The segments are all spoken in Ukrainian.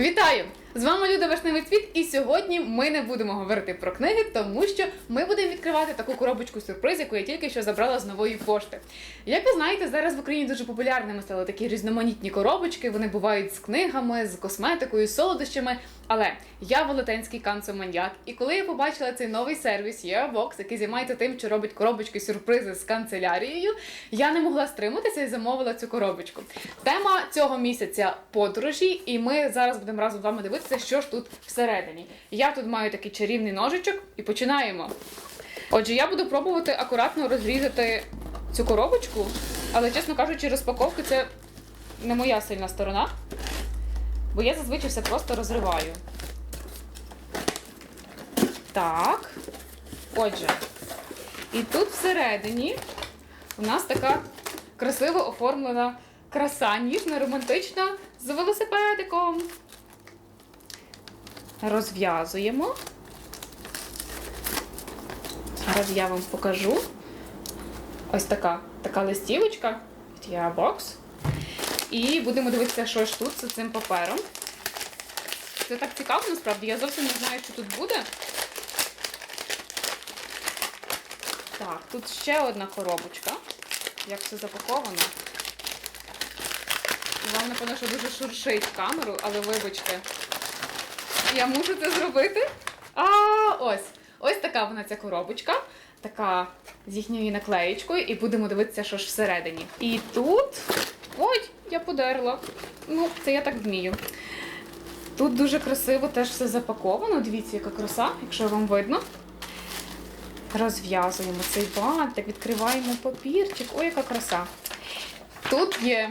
Вітаю! З вами Люда Вишневий Цвіт, і сьогодні ми не будемо говорити про книги, тому що ми будемо відкривати таку коробочку сюрприз, яку я тільки що забрала з нової пошти. Як ви знаєте, зараз в Україні дуже популярними стали такі різноманітні коробочки. Вони бувають з книгами, з косметикою, з солодощами. Але я велетенський канцоманьяк, і коли я побачила цей новий сервіс Yearbox, який займається тим, що робить коробочки сюрпризи з канцелярією, я не могла стриматися і замовила цю коробочку. Тема цього місяця подорожі, і ми зараз будемо разом з вами дивитися, що ж тут всередині. Я тут маю такий чарівний ножичок і починаємо. Отже, я буду пробувати акуратно розрізати цю коробочку, але, чесно кажучи, розпаковки це не моя сильна сторона. Бо я зазвичай все просто розриваю. Так. Отже. І тут всередині у нас така красиво оформлена краса, ніжна, романтична з велосипедиком. Розв'язуємо. Зараз я вам покажу. Ось така, така листівочка. Я бокс. І будемо дивитися, що ж тут з цим папером. Це так цікаво, насправді. Я зовсім не знаю, що тут буде. Так, тут ще одна коробочка. Як все запаковано. Вам, напевно, що дуже шуршить камеру, але вибачте. Я мушу це зробити. А, ось. Ось така вона ця коробочка. Така з їхньою наклеєчкою, і будемо дивитися, що ж всередині. І тут. Ой, я подерла. Ну, це я так вмію. Тут дуже красиво теж все запаковано. Дивіться, яка краса, якщо вам видно. Розв'язуємо цей бантик, відкриваємо папірчик. Ой, яка краса. Тут є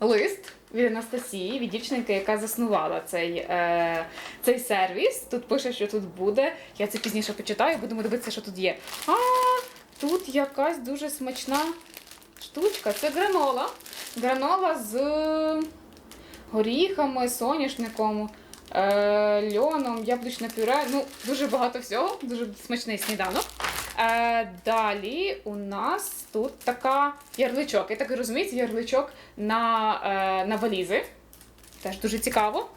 лист від Анастасії, від дівчинки, яка заснувала цей, е, цей сервіс. Тут пише, що тут буде. Я це пізніше почитаю, будемо дивитися, що тут є. А, тут якась дуже смачна штучка. Це гранола. Гранола з горіхами, соняшником, е, льоном, яблучне пюре. Ну, дуже багато всього, дуже смачний сніданок. Е, далі у нас тут така ярличок. Я так розумію, це ярличок на, е, на валізи. Теж дуже цікаво.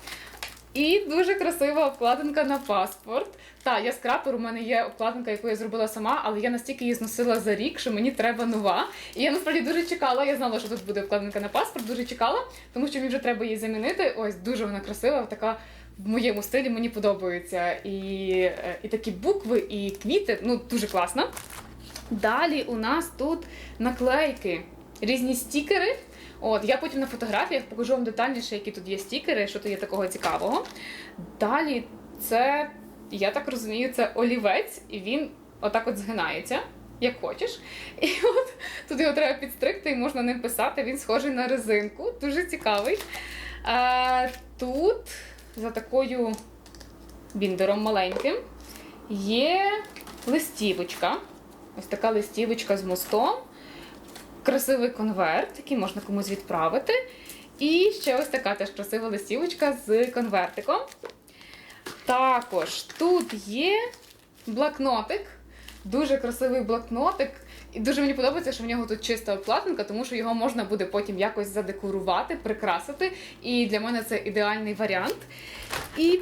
І дуже красива обкладинка на паспорт. Та, я скрапер, у мене є обкладинка, яку я зробила сама, але я настільки її зносила за рік, що мені треба нова. І я насправді дуже чекала. Я знала, що тут буде обкладинка на паспорт, дуже чекала, тому що мені вже треба її замінити. Ось дуже вона красива, така в моєму стилі мені подобається. І, е, і такі букви, і квіти, ну дуже класно. Далі у нас тут наклейки, різні стікери. От, я потім на фотографіях покажу вам детальніше, які тут є стікери, що тут є такого цікавого. Далі це, я так розумію, це олівець, і він отак от згинається, як хочеш. І от тут його треба підстригти і можна ним писати. Він схожий на резинку, дуже цікавий. А, тут за такою біндером маленьким є листівочка. Ось така листівочка з мостом. Красивий конверт, який можна комусь відправити. І ще ось така теж красива листівочка з конвертиком. Також тут є блокнотик, дуже красивий блокнотик. І дуже мені подобається, що в нього тут чиста обкладинка, тому що його можна буде потім якось задекорувати, прикрасити. І для мене це ідеальний варіант. І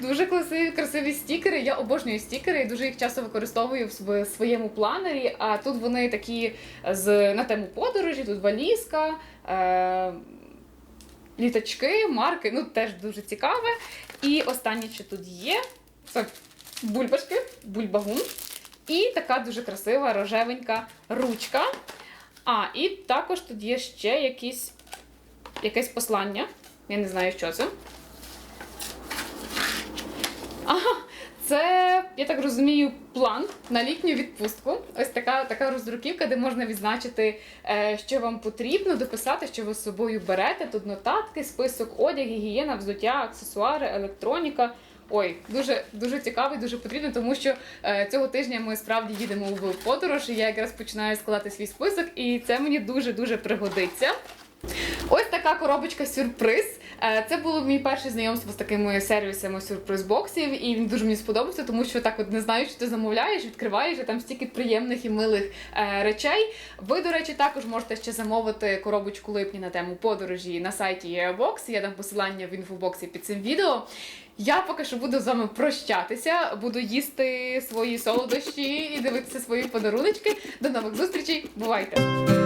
дуже красиві, красиві стікери. Я обожнюю стікери і дуже їх часто використовую в своєму планері. А тут вони такі з на тему подорожі, тут валізка. Е- Літачки, марки, ну теж дуже цікаве. І останнє, що тут є, це бульбашки, бульбагун. І така дуже красива рожевенька ручка. А, і також тут є ще якісь, якесь послання. Я не знаю, що це. Ага, це, я так розумію, план на літню відпустку. Ось така, така роздруківка, де можна відзначити, е, що вам потрібно, дописати, що ви з собою берете. Тут нотатки, список одяг, гігієна, взуття, аксесуари, електроніка. Ой, дуже дуже цікавий, дуже потрібно, тому що е, цього тижня ми справді їдемо в подорож. І я якраз починаю складати свій список, і це мені дуже дуже пригодиться. Така коробочка сюрприз. Е, Це було мій перше знайомство з такими сервісами сюрприз-боксів, і він дуже мені сподобався, тому що так от не знаю, що ти замовляєш, відкриваєш, і там стільки приємних і милих е, речей. Ви, до речі, також можете ще замовити коробочку липні на тему подорожі на сайті Yeabox. Я дам посилання в інфобоксі під цим відео. Я поки що буду з вами прощатися, буду їсти свої солодощі і дивитися свої подаруночки. До нових зустрічей. Бувайте!